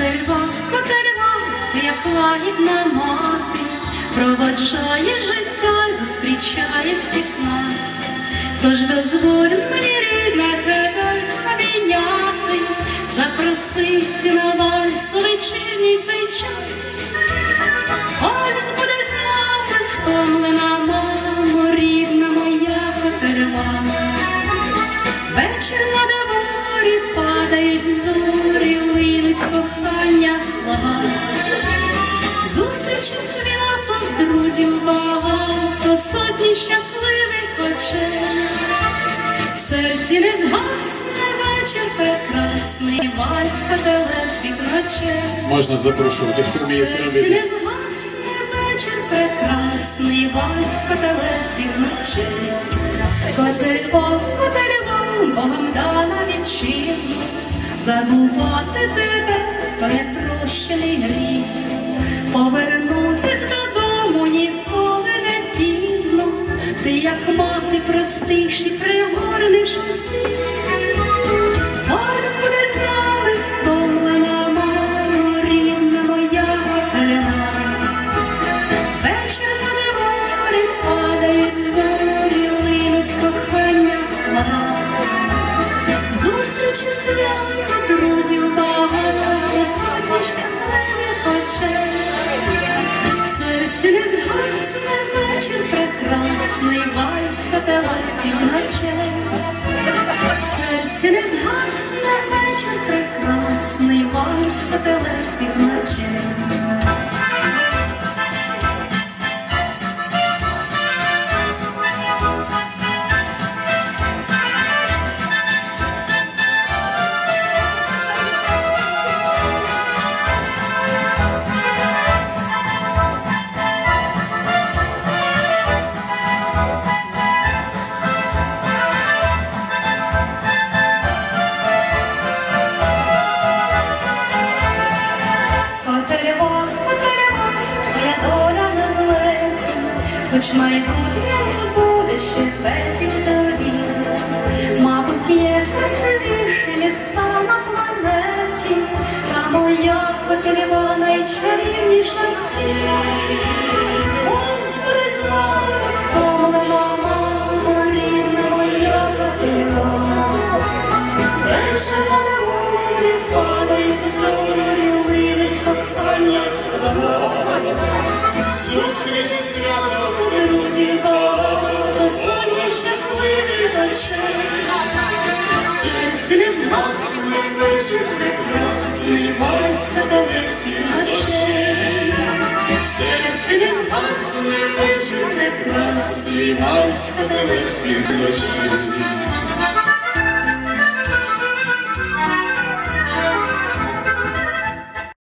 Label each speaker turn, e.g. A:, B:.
A: Котельва, котельва, ти як лагідна мати, проводжає життя, зустрічає всіх нас. Тож дозволь мені рідна тебе обійняти, запросити на вальс у вечірній цей час. Зустрічі свято, друзів багато, сотні щасливих очей. В серці не згасне вечір прекрасний, вальс кателевських ночей.
B: Можна запрошувати, хто вміє це
A: Серці не згасне вечір прекрасний, вальс кателевських ночей. Котельво, котельво, Богом дана вітчизна, забувати тебе, то непрощений гріх, повернутись додому ніколи не пізно, ти як мати простиш і пригорниш усіх. Прекрасний, вальс каталайських ночей. В серці не згасне вечір прекрасний, вальс каталайських ночей. Хоч майбутнє буде ще безліч доріг. Мабуть, є красивіше міста на планеті, та моя потрібна найчарівніша всіх.
B: Зустрічі свято,
A: Друзів багато, сотні щасливих очей.
B: не згасне вечір прекрасний, ночей. В серці не згасне вечір прекрасний, вальс каталевських ночей.